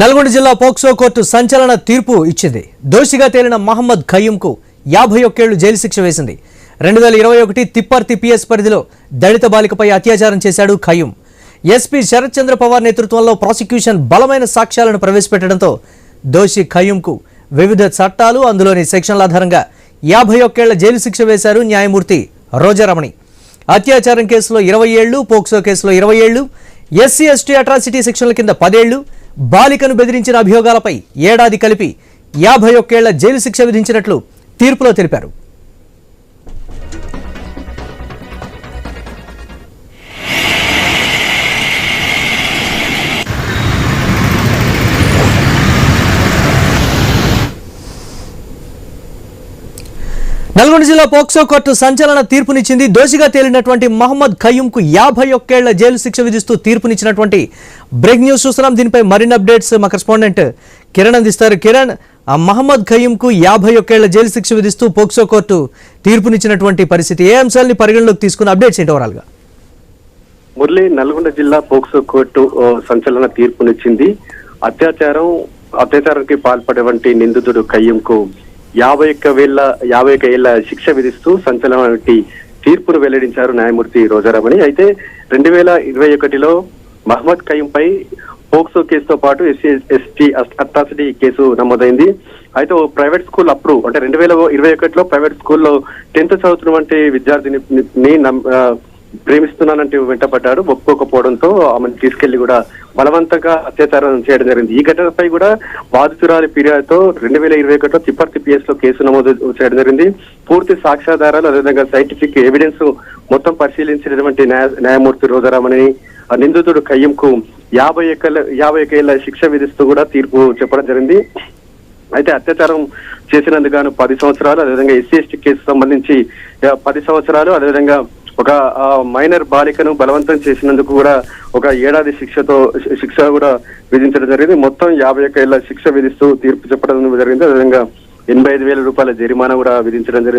నల్గొండ జిల్లా POCSO court సంచలన తీర్పు ఇచ్చింది. దోషిగా తేలిన మహమ్మద్ ఖయ్యంకు యాభై ఒక్కేళ్ళు జైలు శిక్ష వేసింది. రెండు వేల ఇరవై ఒకటి తిప్పర్తి పిఎస్ పరిధిలో దళిత బాలికపై అత్యాచారం చేశాడు ఖయ్యం. ఎస్పీ శరత్ చంద్ర పవార్ నేతృత్వంలో ప్రాసిక్యూషన్ బలమైన సాక్ష్యాలను ప్రవేశపెట్టడంతో దోషి ఖయ్యంకు వివిధ చట్టాలు అందులోని సెక్షన్ల ఆధారంగా యాభై ఒక్కేళ్ళ జైలు శిక్ష వేశారు న్యాయమూర్తి రోజారమణి. అత్యాచారం కేసులో ఇరవై ఏళ్ళు పోక్సో కేసులో ఇరవై ఏళ్ళు ఎస్సీ ఎస్టీ అట్రాసిటీ సెక్షన్ల కింద పదేళ్ళు బాలికను బెదిరించిన అభియోగాలపై ఏడాది కలిపి యాభై ఒక్కేళ్ళ జైలు శిక్ష విధించినట్లు తీర్పులో తెలిపారు. నల్గొండ జిల్లా పోక్సో కోర్టు సంచలన తీర్పునిచ్చింది. దోషిగా తేలినటువంటి మహమ్మద్ ఖయ్యంకు యాభై ఒక్కేళ్ళ జైలు శిక్ష విధిస్తూ తీర్పునిచ్చినటువంటి బ్రేక్ న్యూస్ చూస్తున్నాం. దీనిపై మరిన్ని అప్డేట్స్ మా కరెస్పాండెంట్ కిరణ్ అందిస్తారు. కిరణ్ ఆ మహమ్మద్ ఖయ్యంకు యాభై ఒక్కేళ్ళ జైలు శిక్ష విధిస్తూ పోక్సో కోర్టు తీర్పునిచ్చినటువంటి పరిస్థితి ఏ అంశాలని పరిగణలోకి తీసుకున్న అప్డేట్స్ ఏంటి ఓవరాల్గా మురళి నల్గొండ జిల్లా పోక్సో కోర్టు సంచలన తీర్పునిచ్చింది. అత్యాచారం అత్యాచారానికి పాల్పడేవంటి నిందితుడు ఖయ్యంకు యాభై ఒక్క వేల యాభై ఒక్క ఏళ్ళ శిక్ష విధిస్తూ సంచలన తీర్పును వెల్లడించారు న్యాయమూర్తి రోజారామని అయితే రెండు వేల ఇరవై ఒకటిలో మహమ్మద్ కయ్యంపై పోక్సో కేసుతో పాటు ఎస్సీ ఎస్టీ అట్రాసిటీ కేసు నమోదైంది. అయితే ఓ ప్రైవేట్ స్కూల్ అప్రూవ్ అంటే రెండు వేల ఇరవై ఒకటిలో ప్రైవేట్ స్కూల్లో టెన్త్ చదువుతున్నటువంటి విద్యార్థిని నమ్- ప్రేమిస్తున్నానంటే వెంటపడ్డాడు ఒప్పుకోకపోవడంతో ఆమెను తీసుకెళ్ళి కూడా బలవంతంగా అత్యాచారం చేయడం జరిగింది. ఈ ఘటనపై కూడా బాధితురాలి ఫిర్యాదుతో రెండు వేల ఇరవై ఒకటిలో తిప్పర్తి పిఎస్లో కేసు నమోదు చేయడం జరిగింది. పూర్తి సాక్ష్యాధారాలు అదేవిధంగా సైంటిఫిక్ ఎవిడెన్స్ మొత్తం పరిశీలించినటువంటి న్యాయ న్యాయమూర్తి రోజారామని నిందితుడు కయ్యంకు యాభై ఎకల యాభై ఒక ఏళ్ళ శిక్ష విధిస్తూ కూడా తీర్పు చెప్పడం జరిగింది. అయితే అత్యాచారం చేసినందుకు గాను పది సంవత్సరాలు అదేవిధంగా ఎస్సీ ఎస్టీ కేసు సంబంధించి పది సంవత్సరాలు అదేవిధంగా ఒక ఆ, మైనర్ బాలికను బలవంతం చేసినందుకు కూడా ఒక ఏడాది శిక్షతో శిక్ష కూడా విధించడం జరిగింది. మొత్తం యాభై ఒక్క ఏళ్ళ శిక్ష విధిస్తూ తీర్పు చెప్పడం జరిగింది. అదేవిధంగా ఎనభై ఐదు వేల రూపాయల జరిమానా కూడా విధించడం జరిగింది.